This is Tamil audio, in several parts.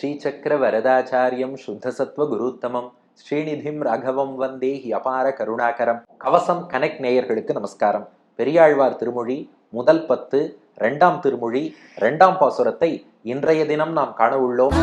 ஸ்ரீசக்கர வரதாச்சாரியம் சுத்தசத்வ குருத்தமம். ஸ்ரீநிதிம் ராகவம் வந்தே அபார கருணாகரம். கவசம் கனெக்ட் நேயர்களுக்கு நமஸ்காரம். பெரியாழ்வார் திருமொழி முதல் பத்து ரெண்டாம் திருமொழி ரெண்டாம் பாசுரத்தை இன்றைய தினம் நாம் காண உள்ளோம்.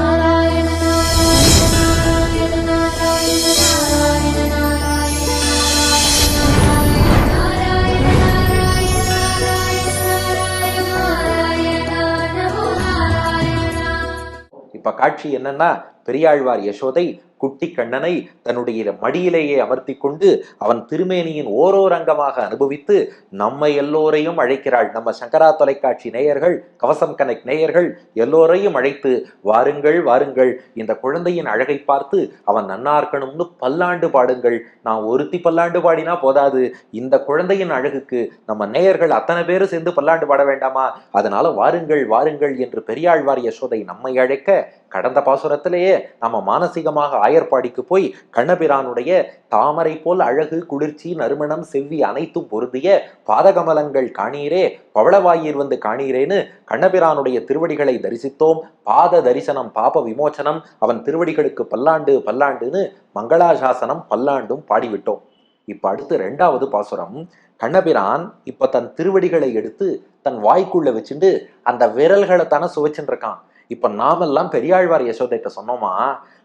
இப்ப காட்சி என்னன்னா பெரியாழ்வார் யசோதை குட்டி கண்ணனை தன்னுடைய மடியிலேயே அமர்த்தி கொண்டு அவன் திருமேனியின் ஓரோர் அங்கமாக அனுபவித்து நம்மை எல்லோரையும் அழைக்கிறாள். நம்ம சங்கரா தொலைக்காட்சி நேயர்கள் கவசம் கனெக்ட் நேயர்கள் எல்லோரையும் அழைத்து வாருங்கள் வாருங்கள். இந்த குழந்தையின் அழகை பார்த்து அவன் நன்னார்க்கணும்னு பல்லாண்டு பாடுங்கள். நான் ஒருத்தி பல்லாண்டு பாடினா போதாது. இந்த குழந்தையின் அழகுக்கு நம்ம நேயர்கள் அத்தனை பேரும் சேர்ந்து பல்லாண்டு பாட வேண்டாமா? அதனால வாருங்கள் வாருங்கள் என்று பெரியாழ்வார் யசோதை நம்மை அழைக்க கடந்த பாசுரத்திலேயே நம்ம மானசீகமாக ஆயர்பாடிக்கு போய் கண்ணபிரானுடைய தாமரை போல் அழகு குளிர்ச்சி நறுமணம் செவ்வி அனைத்தும் பொருந்திய பாதகமலங்கள் காணீரே பவளவாயீர் வந்து காணீரேன்னு கண்ணபிரானுடைய திருவடிகளை தரிசித்தோம். பாத தரிசனம் பாப விமோச்சனம் அவன் திருவடிகளுக்கு பல்லாண்டு பல்லாண்டுன்னு மங்களாசாசனம் பல்லாண்டும் பாடிவிட்டோம். இப்ப அடுத்து ரெண்டாவது பாசுரம். கண்ணபிரான் இப்ப தன் திருவடிகளை எடுத்து தன் வாய்க்குள்ள வச்சுட்டு அந்த விரல்களை தானே சுவைச்சுட்டு இருக்கான். இப்போ நாமெல்லாம் பெரியாழ்வார் யசோதைட்ட சொன்னோமா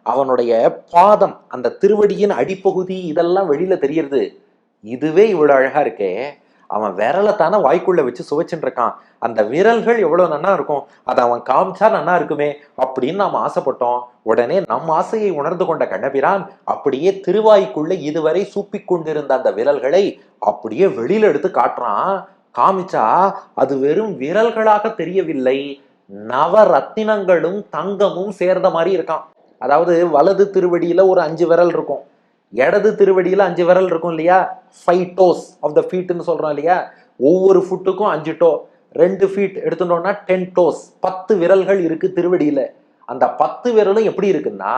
அவனுடைய பாதம் அந்த திருவடியின் அடிப்பகுதி இதெல்லாம் வெளியில தெரியறது. இதுவே இவ்வளோ அழகா இருக்கே. அவன் விரலை தானே வாய்க்குள்ள வச்சு சுவைச்சுட்டு இருக்கான். அந்த விரல்கள் எவ்வளவு நன்னா இருக்கும். அதை அவன் காமிச்சா நன்னா இருக்குமே அப்படின்னு நாம் ஆசைப்பட்டோம். உடனே நம் ஆசையை உணர்ந்து கொண்ட கண்ணபிரான் அப்படியே திருவாய்க்குள்ள இதுவரை சூப்பி கொண்டிருந்த அந்த விரல்களை அப்படியே வெளியில எடுத்து காட்டுறான். காமிச்சா அது வெறும் விரல்களாக தெரியவில்லை. நவரத்தினங்களும் தங்கமும் சேர்ந்த மாதிரி இருக்கான். அதாவது வலது திருவடியில ஒரு அஞ்சு விரல் இருக்கும். இடது திருவடியில அஞ்சு விரல் இருக்கும் இல்லையா? ஃபைவ் டோஸ் ஆஃப் த ஃபீட்னு சொல்றோம் இல்லையா? ஒவ்வொரு ஃபுட்டுக்கும் அஞ்சு டோ ரெண்டு ஃபீட் எடுத்துட்டோம்னா டென் டோஸ் பத்து விரல்கள் இருக்கு திருவடியில. அந்த பத்து விரலும் எப்படி இருக்குன்னா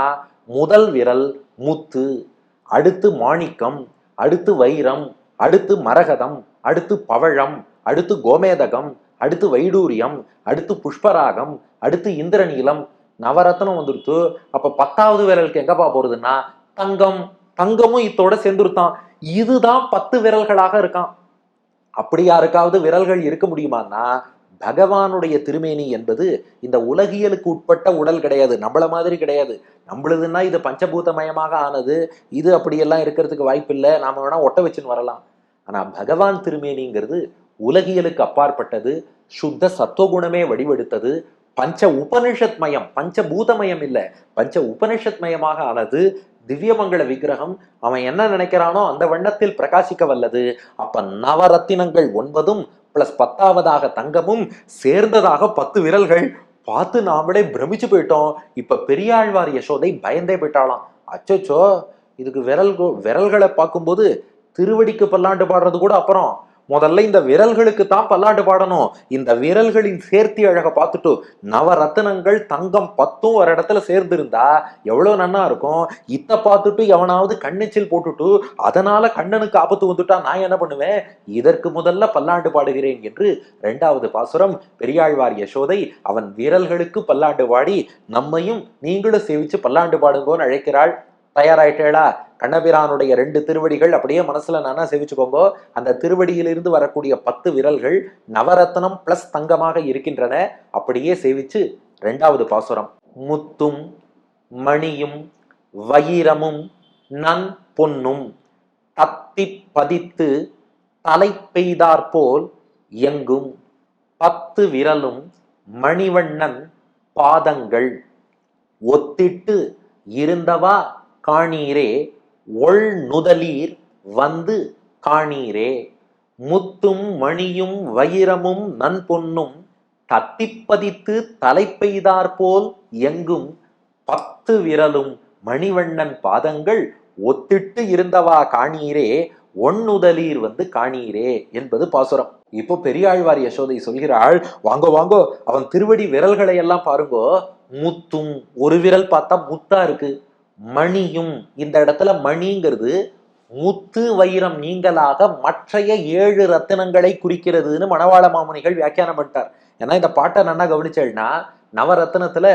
முதல் விரல் முத்து அடுத்து மாணிக்கம் அடுத்து வைரம் அடுத்து மரகதம் அடுத்து பவழம் அடுத்து கோமேதகம் அடுத்து வைடூரியம் அடுத்து புஷ்பராகம் அடுத்து இந்திரநீலம் நவரத்னம் வந்துருத்து. அப்ப பத்தாவது விரலுக்கு எங்கப்பா போறதுன்னா தங்கம். தங்கமும் இத்தோட சேர்ந்துருத்தான். இதுதான் பத்து விரல்களாக இருக்கான் அப்படி யாருக்காவது விரல்கள் இருக்க முடியுமான்னா பகவானுடைய திருமேனி என்பது இந்த உலகியலுக்கு உட்பட்ட உடல் கிடையாது. நம்மள மாதிரி கிடையாது. நம்மளுதுன்னா இது பஞ்சபூதமயமாக ஆனது. இது அப்படியெல்லாம் இருக்கிறதுக்கு வாய்ப்பில்லை. நாம வேணா ஒட்ட வச்சுன்னு வரலாம். ஆனா பகவான் திருமேனிங்கிறது உலகியலுக்கு அப்பாற்பட்டது சுத்த சத்துவகுணமே வடிவெடுத்தது பஞ்ச உபனிஷத் மயம் பஞ்சபூதமயம் இல்லை பஞ்ச உபனிஷத் மயமாக ஆனது திவ்யமங்கள விக்கிரகம் அவன் என்ன நினைக்கிறானோ அந்த வண்ணத்தில் பிரகாசிக்க வல்லது. அப்ப நவரத்தினங்கள் ஒன்பதும் பிளஸ் பத்தாவதாக தங்கமும் சேர்ந்ததாக பத்து விரல்கள். பார்த்து நாமளே பிரமிச்சு போயிட்டோம். இப்ப பெரியாழ்வார் யசோதை பயந்தே போயிட்டாலாம் அச்சோச்சோ இதுக்கு விரல் விரல்களை பார்க்கும்போது திருவடிக்கு பல்லாண்டு பாடுறது கூட அப்புறம். முதல்ல இந்த விரல்களுக்கு தான் பல்லாண்டு பாடணும். இந்த விரல்களின் சேர்த்தி அழகை பார்த்துட்டு நவரத்தினங்கள் தங்கம் பத்தும் ஒரு இடத்துல சேர்ந்துருந்தா எவ்வளோ நன்னா இருக்கும்? இதை பார்த்துட்டு எவனாவது கண்ணெச்சில் போட்டுட்டு அதனால கண்ணனுக்கு ஆபத்து வந்துட்டா நான் என்ன பண்ணுவேன்? இதற்கு முதல்ல பல்லாண்டு பாடுகிறேன் என்று இரண்டாவது பாசுரம் பெரியாழ்வார் யசோதை அவன் விரல்களுக்கு பல்லாண்டு பாடி நம்மையும் நீங்களும் சேவிச்சு பல்லாண்டு பாடுங்கோன்னு அழைக்கிறாள். தயாராயிட்டேளா? கண்ணபிரானுடைய ரெண்டு திருவடிகள் அப்படியே மனசுல நானா செவிச்சுக்கோங்க. அந்த திருவடியிலிருந்து வரக்கூடிய பத்து விரல்கள் நவரத்னம் பிளஸ் தங்கமாக இருக்கின்றன. அப்படியே சேவிச்சு ரெண்டாவது பாசுரம். முத்தும் மணியும் வயிரமும் நன் பொன்னும் தத்தி பதித்து தலை பெய்தாற்போல் எங்கும் பத்து விரலும் மணிவண்ணன் பாதங்கள். ஒத்திட்டு இருந்தவா காணீரே ஒள் நுதலீர் வந்து காணீரே. முத்தும் மணியும் வைரமும் நன்பொன்னும் தத்திப்பதித்து தலை பெய்தாற்போல் எங்கும் பத்து விரலும் மணிவண்ணன் பாதங்கள் ஒத்திட்டு இருந்தவா காணீரே. ஒன்னுதலீர் வந்து காணீரே என்பது பாசுரம். இப்போ பெரியாழ்வார் யசோதை சொல்கிறாள் வாங்கோ வாங்கோ அவன் திருவடி விரல்களை எல்லாம் பாருங்கோ. முத்தும் ஒரு விரல் பார்த்தா முத்தா இருக்கு. மணியும். இந்த இடத்துல மணிங்கிறது முத்து வைரம் நீங்களாக மற்றைய ஏழு ரத்தினங்களை குறிக்கிறதுன்னு மணவாள மாமுனிகள் வியாக்கியானம் பண்ணிட்டார். ஏன்னா இந்த பாட்டை நல்லா கவனிச்சேன்னா நவரத்தினத்துல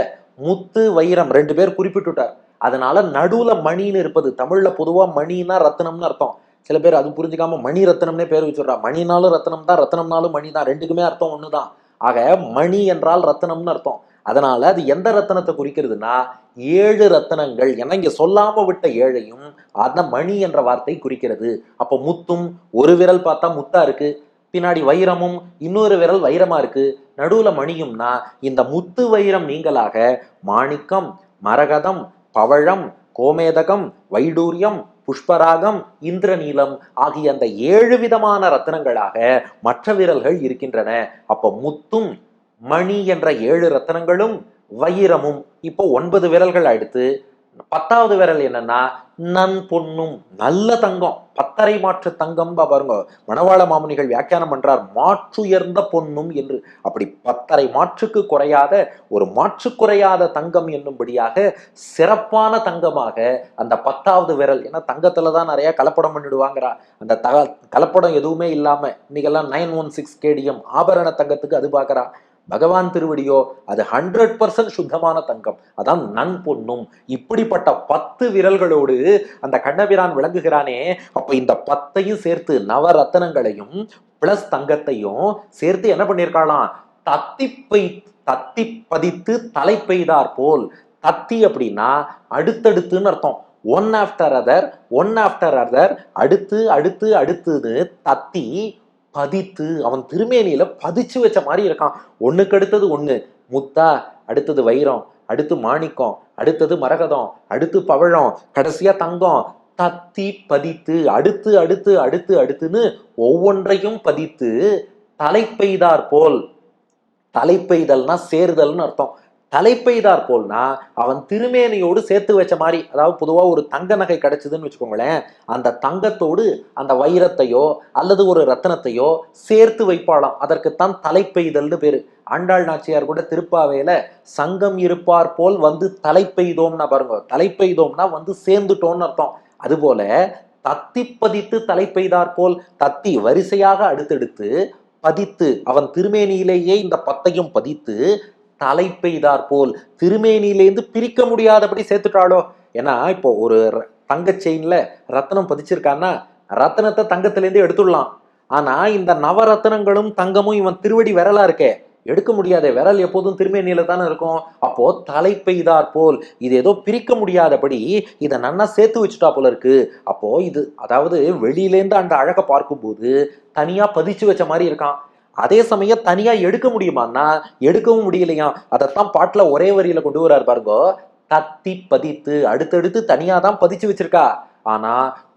முத்து வைரம் ரெண்டு பேர் குறிப்பிட்டுட்டார். அதனால நடுவுல மணின்னு இருப்பது தமிழ்ல பொதுவா மணினா ரத்னம்னு அர்த்தம். சில பேர் அது புரிஞ்சுக்காம மணி ரத்னம்னே பேர் வச்சுடுறா. மணினாலும் ரத்னம் தான் ரத்னம்னாலும் மணி தான் ரெண்டுக்குமே அர்த்தம் ஒண்ணுதான். ஆக மணி என்றால் ரத்னம்னு அர்த்தம். அதனால அது எந்த ரத்தினத்தை குறிக்கிறதுனா ஏழு ரத்தினங்கள் என இங்க சொல்லாம விட்ட ஏழையும் அந்த மணி என்ற வார்த்தை குறிக்கிறது. அப்போ முத்தும் ஒரு விரல் பார்த்தா முத்தா இருக்கு பின்னாடி வைரமும் இன்னொரு விரல் வைரமா இருக்கு. நடுவுல மணியும்னா இந்த முத்து வைரம் நீங்களாக மாணிக்கம் மரகதம் பவழம் கோமேதகம் வைடூரியம் புஷ்பராகம் இந்திரநீலம் ஆகிய அந்த ஏழு விதமான ரத்தனங்களாக மற்ற விரல்கள் இருக்கின்றன. அப்போ முத்தும் மணி என்ற ஏழு ரத்தனங்களும் வைரமும் இப்போ ஒன்பது விரல்கள் அடுத்து பத்தாவது விரல் என்னன்னா நன் பொன்னும் நல்ல தங்கம் பத்தரை மாற்று தங்கம் பாருங்க. மணவாள மாமுனிகள் வியாக்கியானம் பண்றார் மாற்றுயர்ந்த பொன்னும் என்று. அப்படி பத்தரை மாற்றுக்கு குறையாத ஒரு மாற்று குறையாத தங்கம் என்னும்படியாக சிறப்பான தங்கமாக அந்த பத்தாவது விரல் ஏன்னா தங்கத்துல தான் நிறைய கலப்படம் பண்ணிடுவாங்கிறா அந்த தக கலப்படம் எதுவுமே இல்லாம இன்னைக்கெல்லாம் நைன் ஒன் சிக்ஸ் கேடிஎம் ஆபரண தங்கத்துக்கு அது பார்க்கறா பகவான் திருவடியோ அது ஹண்ட்ரட் பர்சன்ட் சுத்தமான தங்கம். அதான் நன் பொண்ணும் இப்படிப்பட்ட பத்து விரல்களோடு அந்த கண்ணபிரான் விளங்குகிறானே அப்ப இந்த பத்தையும் சேர்த்து நவரத்தனங்களையும் பிளஸ் தங்கத்தையும் சேர்த்து என்ன பண்ணியிருக்காளாம்? தத்திப்பை தத்தி பதித்து தலை பெய்தார் போல். தத்தி அப்படின்னா அடுத்தடுத்துன்னு அர்த்தம். One after other one after other அடுத்து அடுத்து அடுத்துன்னு தத்தி பதித்து அவன் திருமேனியில பதிச்சு வச்ச மாதிரி இருக்கான். ஒண்ணுக்கு அடுத்தது ஒண்ணு. முத்தா அடுத்தது வைரம் அடுத்து மாணிக்கம் அடுத்தது மரகதம் அடுத்து பவழம் கடைசியா தங்கம். தத்தி பதித்து அடுத்து அடுத்து அடுத்து அடுத்துன்னு ஒவ்வொன்றையும் பதித்து தலைப்பெய்தார் போல். தலைப்பெய்தல்னா சேருதல்னு அர்த்தம். தலைப்பெய்தார் போல்னா அவன் திருமேனியோடு சேர்த்து வச்ச மாதிரி அதாவது பொதுவாக ஒரு தங்க நகை கிடைச்சதுன்னு வச்சுக்கோங்களேன் அந்த தங்கத்தோடு அந்த வைரத்தையோ அல்லது ஒரு ரத்தனத்தையோ சேர்த்து வைப்பாளாம். அதற்குத்தான் தலைப்பெய்தல்னு பேர். ஆண்டாள் நாச்சியார் கூட திருப்பாவையில சங்கம் இருப்பார் போல் வந்து தலைப்பெய்தோம்னா பாருங்க தலைப்பெய்தோம்னா வந்து சேர்ந்துட்டோம்னு அர்த்தம். அதுபோல தத்தி பதித்து தலைப்பெய்தார் போல் தத்தி வரிசையாக அடுத்தடுத்து பதித்து அவன் திருமேனியிலேயே இந்த பத்தையும் பதித்து தலை பெய்தார் போல் திருமேனியிலேருந்து பிரிக்க முடியாதபடி சேர்த்துட்டாளோ? ஏன்னா இப்போ ஒரு ர- தங்கச் செயின்ல ரத்தனம் பதிச்சிருக்கான்னா ரத்தனத்தை தங்கத்திலேருந்து எடுத்துடலாம். ஆனா இந்த நவரத்னங்களும் தங்கமும் இவன் திருவடி விரலா இருக்கே. எடுக்க முடியாத விரல் எப்போதும் திருமேனியில தானே இருக்கும். அப்போ தலை பெய்தார் போல் இது ஏதோ பிரிக்க முடியாதபடி இதை நன்னா சேர்த்து வச்சுட்டா போல இருக்கு. அப்போ இது அதாவது வெளியிலேருந்து அந்த அழகை பார்க்கும்போது தனியா பதிச்சு வச்ச மாதிரி இருக்கான். அதே சமயம் தனியா எடுக்க முடியுமான்னா எடுக்கவும் முடியலையாம் அதைத்தான் பாட்டுல ஒரே வரியில கொண்டு வர்றாரு பாருங்க. தத்தி பதித்து அடுத்தடுத்து தனியா தான் பதிச்சு வச்சிருக்கா. ஆனா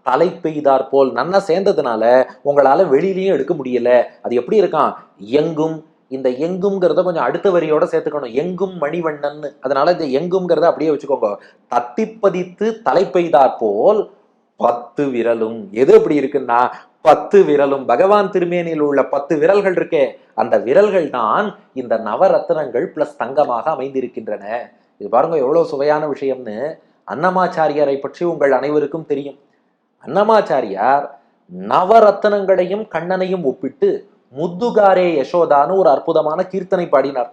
தலை பெய்தார் போல் நன்னா சேர்ந்ததுனால உங்களால வெளியிலயும் எடுக்க முடியல. அது எப்படி இருக்கான்? எங்கும். இந்த எங்கும்ங்கிறத கொஞ்சம் அடுத்த வரியோட சேர்த்துக்கணும். எங்கும் மணிவண்ணன் அதனால இந்த எங்கும்ங்கிறத அப்படியே வச்சுக்கோங்க. தத்தி பதித்து தலை பெய்தார் போல் பத்து விரலும். எது எப்படி இருக்குன்னா பத்து விரலும் பகவான் திருமேனியில் உள்ள பத்து விரல்கள் இருக்கே அந்த விரல்கள் தான் இந்த நவரத்னங்கள் பிளஸ் தங்கமாக அமைந்திருக்கின்றன. இது பாருங்க எவ்வளவு சுவையான விஷயம்னு. அன்னமாச்சாரியாரை பற்றி உங்கள் அனைவருக்கும் தெரியும். அன்னமாச்சாரியார் நவரத்னங்களையும் கண்ணனையும் ஒப்பிட்டு முத்துகாரே யசோதான்னு ஒரு அற்புதமான கீர்த்தனை பாடினார்.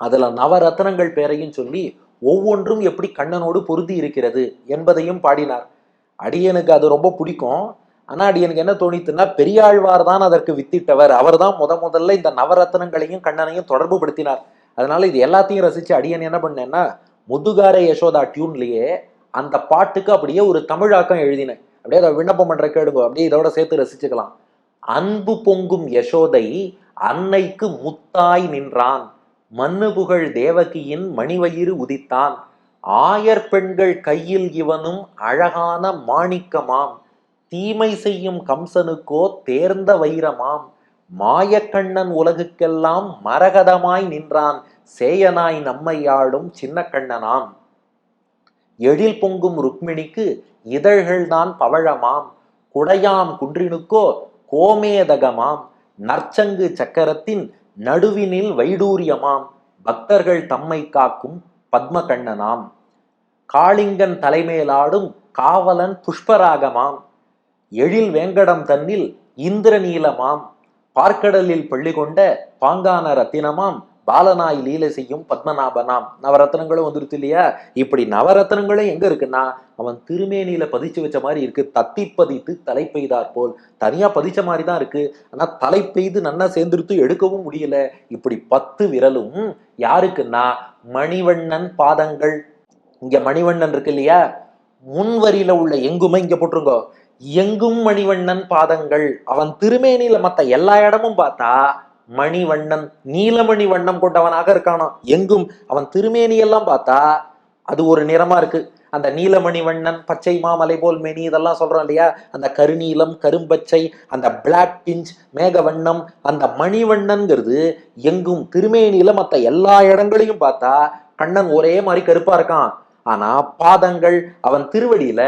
அதுல நவரத்னங்கள் பேரையும் சொல்லி ஒவ்வொன்றும் எப்படி கண்ணனோடு பொருந்தி இருக்கிறது என்பதையும் பாடினார். அடியனுக்கு அது ரொம்ப பிடிக்கும். ஆனா அடியனுக்கு என்ன தோணித்துன்னா பெரியாழ்வார் தான் அதற்கு வித்திட்டவர். அவர் தான் முத முதல்ல இந்த நவரத்னங்களையும் கண்ணனையும் தொடர்பு படுத்தினார். அதனால இது எல்லாத்தையும் ரசிச்சு அடியன் என்ன பண்ணேன்னா முதுகார யசோதா டியூன்லயே அந்த பாட்டுக்கு அப்படியே ஒரு தமிழாக்கம் எழுதினேன். அப்படியே அதை விண்ணப்பம் பண்ற கேடுங்க அப்படியே இதோட சேர்த்து ரசிச்சுக்கலாம். அன்பு பொங்கும் யசோதை அன்னைக்கு முத்தாய் நின்றான். மண்ணு புகழ் தேவகியின் மணிவயிறு உதித்தான். ஆயர் பெண்கள் கையில் இவனும் அழகான மாணிக்கமாம். தீமை செய்யும் கம்சனுக்கோ தேர்ந்த வைரமாம். மாயக்கண்ணன் உலகுக்கெல்லாம் மரகதமாய் நின்றான். சேயனாய் நம்மையாளும் சின்ன கண்ணனாம் எழில் பொங்கும் ருக்மிணிக்கு இதழ்கள்தான் பவழமாம். குடையாம் குன்றினுக்கோ கோமேதகமாம். நற்சங்கு சக்கரத்தின் நடுவினில் வைடூரியமாம். பக்தர்கள் தம்மை காக்கும் பத்மகண்ணனாம். காளிங்கன் தலைமேலாடும் காவலன் புஷ்பராகமாம். எழில் வேங்கடம் தன்னில் இந்திரநீலமாம். பார்க்கடலில் பள்ளி கொண்ட பாங்கான ரத்தினமாம். பாலனாய் லீலை செய்யும் பத்மநாபனாம். நவரத்னங்களும் வந்துருச்சு இல்லையா? இப்படி நவரத்னங்களும் எங்க இருக்குன்னா அவன் திருமேனியில பதிச்சு வச்ச மாதிரி இருக்கு. தத்தி பதித்து தலை பெய்தார் போல். தனியா பதிச்ச மாதிரி தான் இருக்கு. ஆனா தலை பெய்து நன்னா சேர்ந்துருத்து எடுக்கவும் முடியல. இப்படி பத்து விரலும் யாருக்குன்னா மணிவண்ணன் பாதங்கள். இங்க மணிவண்ணன் இருக்கு இல்லையா? முன்வரியில உள்ள எங்குமே இங்க போட்டுருங்கோ. எங்கும் மணிவண்ணன் பாதங்கள். அவன் திருமேனியில மத்த எல்லா இடமும் பார்த்தா மணிவண்ணன் நீலமணி வண்ணம் கொண்டவனாக இருக்கானோ எங்கும் அவன் திருமேனியெல்லாம் பார்த்தா அது ஒரு நிறமா இருக்கு. அந்த நீலமணி வண்ணன் பச்சை மாமலை போல் மேனி இதெல்லாம் சொல்றோம் இல்லையா? அந்த கருநீலம் கரும்பச்சை அந்த பிளாக் பிஞ்ச் மேக வண்ணம் அந்த மணிவண்ணன்ங்கிறது எங்கும் திருமேனியில மத்த எல்லா இடங்களையும் பார்த்தா கண்ணன் ஒரே மாதிரி கருப்பா இருக்கான். ஆனா பாதங்கள் அவன் திருவடியில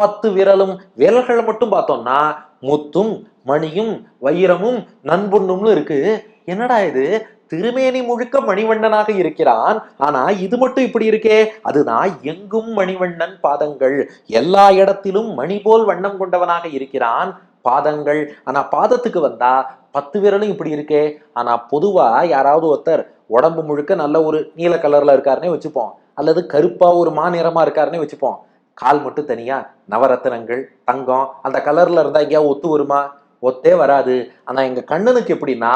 பத்து விரலும் விரல்களை மட்டும் பார்த்தோம்னா முத்தும் மணியும் வைரமும் நண்புண்ணும்னு இருக்கு. என்னடா இது? திருமேனி முழுக்க மணிவண்ணனாக இருக்கிறான். ஆனா இது மட்டும் இப்படி இருக்கே. அதுதான் எங்கும் மணிவண்ணன் பாதங்கள். எல்லா இடத்திலும் மணி போல் வண்ணம் கொண்டவனாக இருக்கிறான் பாதங்கள். ஆனா பாதத்துக்கு வந்தா பத்து விரலும் இப்படி இருக்கே. ஆனா பொதுவா யாராவது ஒருத்தர் உடம்பு முழுக்க நல்ல ஒரு நீல கலர்ல இருக்காருன்னே வச்சுப்போம். அல்லது கருப்பா ஒரு மாநிறமா இருக்காருன்னே வச்சுப்போம். கால் மட்டும் தனியா நவரத்தினங்கள் தங்கம் அந்த கலர்ல இருந்தா எங்கேயாவது ஒத்து வருமா? ஒத்தே வராது. ஆனா எங்க கண்ணனுக்கு எப்படின்னா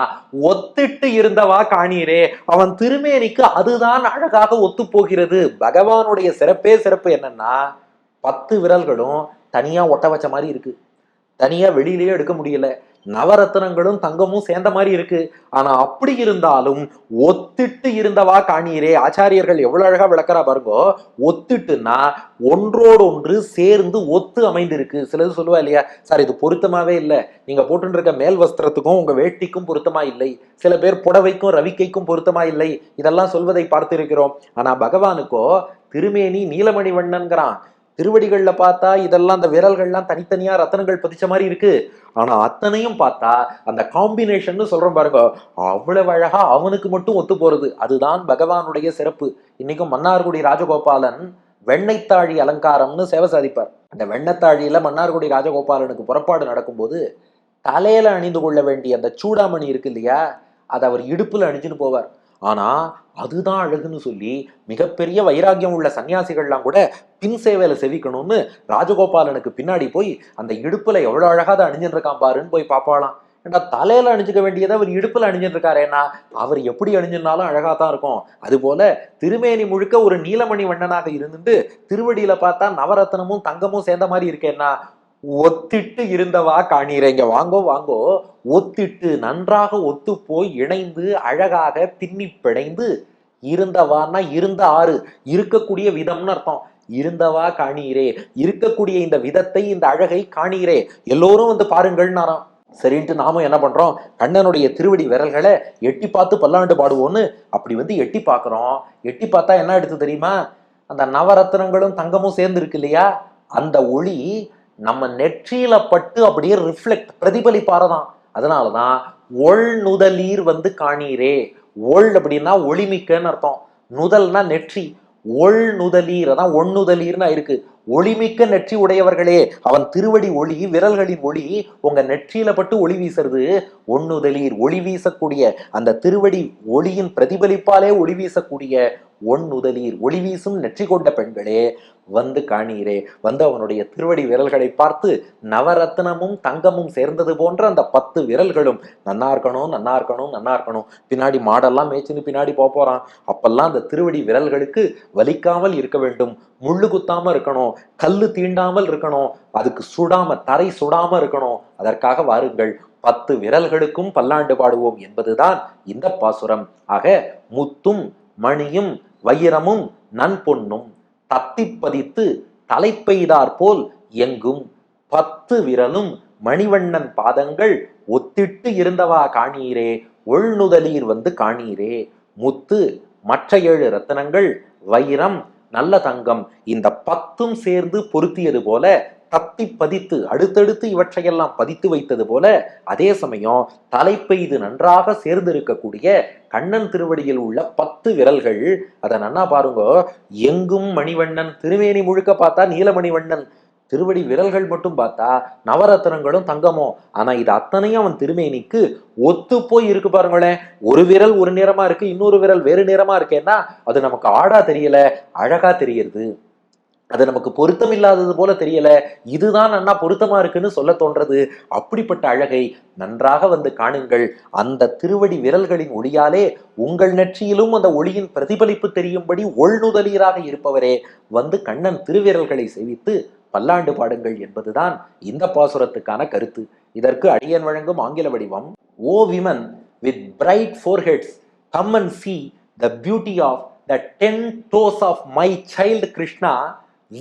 ஒத்திட்டு இருந்தவா காணீரே அவன் திருமேனிக்கு அதுதான் அழகாக ஒத்து போகிறது. பகவானுடைய சிறப்பே சிறப்பு என்னன்னா பத்து விரல்களும் தனியா ஒட்ட வச்ச மாதிரி இருக்கு. தனியா வெளியிலேயே எடுக்க முடியல. நவரத்னங்களும் தங்கமும் சேர்ந்த மாதிரி இருக்கு. ஆனா அப்படி இருந்தாலும் ஒத்திட்டு இருந்தவா காணீரே ஆச்சாரியர்கள் எவ்வளவு அழகா விளக்கறா பாருங்கோ. ஒத்திட்டுன்னா ஒன்றோடு ஒன்று சேர்ந்து ஒத்து அமைந்திருக்கு. சிலது சொல்லுவா இல்லையா? சார் இது பொருத்தமாவே இல்லை. நீங்க போட்டு இருக்க மேல் வஸ்திரத்துக்கும் உங்க வேட்டிக்கும் பொருத்தமா இல்லை. சில பேர் புடவைக்கும் ரவிக்கைக்கும் பொருத்தமா இல்லை. இதெல்லாம் சொல்வதை பார்த்திருக்கிறோம். ஆனா பகவானுக்கோ திருமேனி நீலமணி வண்ணன்கிறான் திருவடிகளில் பார்த்தா இதெல்லாம் அந்த விரல்கள்லாம் தனித்தனியாக ரத்தனங்கள் பதிச்ச மாதிரி இருக்கு. ஆனா அத்தனையும் பார்த்தா அந்த காம்பினேஷன் சொல்றோம் பாருங்க அவ்வளவு அழகா அவனுக்கு மட்டும் ஒத்து போறது. அதுதான் பகவானுடைய சிறப்பு. இன்னைக்கும் மன்னார்குடி ராஜகோபாலன் வெண்ணைத்தாழி அலங்காரம்னு சேவை சாதிப்பார். அந்த வெண்ணத்தாழியில மன்னார்குடி ராஜகோபாலனுக்கு புறப்பாடு நடக்கும்போது தலையில அணிந்து கொள்ள வேண்டிய அந்த சூடாமணி இருக்கு இல்லையா அதை அவர் இடுப்புல அணிஞ்சுன்னு போவார். ஆனால் அதுதான் அழகுன்னு சொல்லி மிகப்பெரிய வைராக்கியம் உள்ள சன்னியாசிகள்லாம் கூட பின் சேவையில செவிக்கணும்னு ராஜகோபாலனுக்கு பின்னாடி போய் அந்த இடுப்புல எவ்வளோ அழகாக அதை அணிஞ்சிருக்கான் பாருன்னு போய் பார்ப்பாளாம். ஏன்னா தலையில அணிஞ்சிக்க வேண்டியதை அவர் இடுப்புல அணிஞ்சிருக்காருன்னா அவர் எப்படி அணிஞ்சிருந்தாலும் அழகா தான் இருக்கும். அதுபோல திருமேனி முழுக்க ஒரு நீலமணி வண்ணனாக இருந்துட்டு திருவடியில பார்த்தா நவரத்னமும் தங்கமும் சேர்ந்த மாதிரி இருக்கேன்னா ஒத்திட்டு இருந்தவா காணீரை இங்க வாங்கோ வாங்கோ ஒத்திட்டு நன்றாக ஒத்து போய் இணைந்து அழகாக பின்னி பிணைந்து இருந்தவான்னா இருந்த ஆறு இருக்கக்கூடிய விதம்னு அர்த்தம். இருந்தவா காணீரே இருக்கக்கூடிய இந்த விதத்தை இந்த அழகை காணீரே. எல்லோரும் வந்து பாருங்கள்னாராம். சரின்ட்டு நாமும் என்ன பண்றோம்? கண்ணனுடைய திருவடி விரல்களை எட்டி பார்த்து பல்லாண்டு பாடுவோன்னு அப்படி வந்து எட்டி பார்க்குறோம். எட்டி பார்த்தா என்ன எடுத்து தெரியுமா? அந்த நவரத்னங்களும் தங்கமும் சேர்ந்து இருக்கு இல்லையா? அந்த ஒளி நம்ம நெற்றியில பட்டு அப்படியே ரிஃப்ளெக்ட் பிரதிபலிப்பாரதான் அதனாலதான் ஒள் நுதலீர் வந்து காணீரே. ஒள் அப்படின்னா ஒளிமிக்கன்னு அர்த்தம். நுதல்னா நெற்றி. ஒள் நுதலீர் அதான் ஒண்ணுதலீர்னா இருக்கு ஒளிமிக்க நெற்றி உடையவர்களே அவன் திருவடி ஒளி விரல்களின் ஒளி உங்க நெற்றியில பட்டு ஒளி வீசுறது ஒண்ணுதலீர். ஒளி வீசக்கூடிய அந்த திருவடி ஒளியின் பிரதிபலிப்பாலே ஒளி வீசக்கூடிய ஒண்ணுதலீர் ஒளி வீசும் நெற்றி கொண்ட பெண்களே வந்து காணீரே. வந்து அவனுடைய திருவடி விரல்களை பார்த்து நவரத்னமும் தங்கமும் சேர்ந்தது போன்ற அந்த பத்து விரல்களும் நன்னா இருக்கணும் நன்னா இருக்கணும் நன்னா இருக்கணும். பின்னாடி மாடெல்லாம் மேய்ச்சின்னு பின்னாடி போக போறான். அப்பெல்லாம் அந்த திருவடி விரல்களுக்கு வலிக்காமல் இருக்க வேண்டும். முள்ளு குத்தாம இருக்கணும் கல்லு தீண்டாமல் இருக்கணும் அதுக்கு சுடாம தரை சுடாம இருக்கணும். அதற்காக வாருங்கள் பத்து விரல்களுக்கும் பல்லாண்டு பாடுவோம் என்பதுதான் இந்த பாசுரம். ஆக முத்தும் மணியும் வைரமும் நன்பொன்னும் தத்தி பதித்து தலைப்பெய்தார் போல் எங்கும் பத்து விரலும் மணிவண்ணன் பாதங்கள் ஒத்திட்டு இருந்தவா காணீரே ஒள்நுதலீர் வந்து காணீரே. முத்து மற்ற ஏழு ரத்தனங்கள் வைரம் நல்ல தங்கம் இந்த பத்தும் சேர்ந்து பொருத்தியது போல தத்தி பதித்து அடுத்தடுத்து இவற்றையெல்லாம் பதித்து வைத்தது போல அதே சமயம் தலைப்பெய்து நன்றாக சேர்ந்து இருக்கக்கூடிய கண்ணன் திருவடியில் உள்ள பத்து விரல்கள் அதை நன்னா பாருங்க எங்கும் மணிவண்ணன் திருமேனி முழுக்க பார்த்தா நீலமணிவண்ணன் திருவடி விரல்கள் மட்டும் பார்த்தா நவரத்னங்களும் தங்கமோ ஆனா இது அத்தனையும் அவன் திருமேனிக்கு ஒத்து போய் இருக்கு பாருங்களேன் ஒரு விரல் ஒரு நிறமா இருக்கு இன்னொரு விரல் வேறு நிறமா இருக்கேன்னா அது நமக்கு ஆடா தெரியல அழகா தெரியுது அது நமக்கு பொருத்தம் இல்லாதது போல தெரியல. இதுதான் அண்ணா பொருத்தமா இருக்குன்னு சொல்ல தோன்றது. அப்படிப்பட்ட அழகை நன்றாக வந்து காணுங்கள். அந்த திருவடி விரல்களின் ஒளியாலே உங்கள் நெற்றியிலும் அந்த ஒளியின் பிரதிபலிப்பு தெரியும்படி ஒள்நுதலீராக இருப்பவரே. வந்து கண்ணன் திருவிரல்களை சேவித்து பல்லாண்டு பாடுங்கள் என்பதுதான் இந்த பாசுரத்துக்கான கருத்து. இதற்கு அடியன் வழங்கும் ஆங்கில வடிவம் O women with bright foreheads come and see the beauty of the ten toes of my child Krishna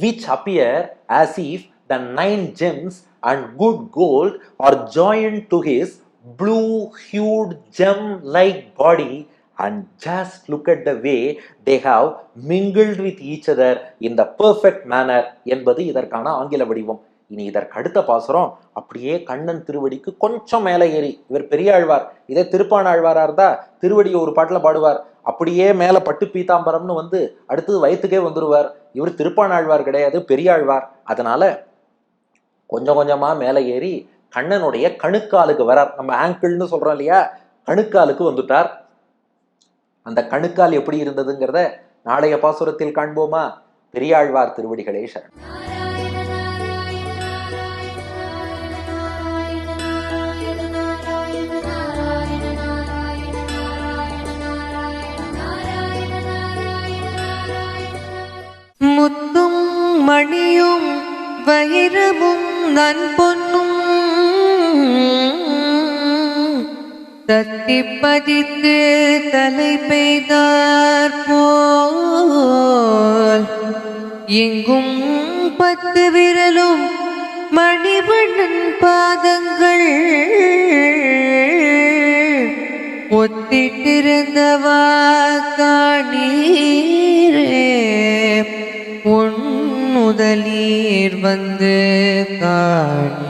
which appear as if the nine gems and good gold are joined to his blue-hued gem-like body. And just look at the way they have mingled with each other in the perfect manner என்பது இதற்கான ஆங்கில வடிவம் இனி இதற்கு அடுத்த பாசுரம் அப்படியே கண்ணன் திருவடிக்கு கொஞ்சம் மேலே ஏறி இவர் பெரியாழ்வார் இதே திருப்பானாழ்வாரா இருந்தா திருவடியை ஒரு பாட்டுல பாடுவார். அப்படியே மேல பட்டு பீதாம்பரம்னு வந்து அடுத்தது வயிற்றுக்கே வந்துருவார். இவர் திருப்பானாழ்வார் கிடையாது பெரியாழ்வார் அதனால கொஞ்சம் கொஞ்சமா மேலே ஏறி கண்ணனுடைய கணுக்காலுக்கு வரார். நம்ம ஆங்கிள்னு சொல்றோம் இல்லையா? கணுக்காலுக்கு வந்துட்டார். அந்த கணுக்கால் எப்படி இருந்ததுங்கிறத நாளைய பாசுரத்தில் காண்போமா? பெரியாழ்வார் திருவடிகளே சரண். முத்தும் மணியும் வைரமும் நன்பொன்னும் தத்தி பதித்து தலை பெய்தார் போல். எங்கும் பத்து விரலும் மணிவண்ணன் பாதங்கள். ஒத்திட்டிருந்தவார் முதலீர் வந்து காணீரே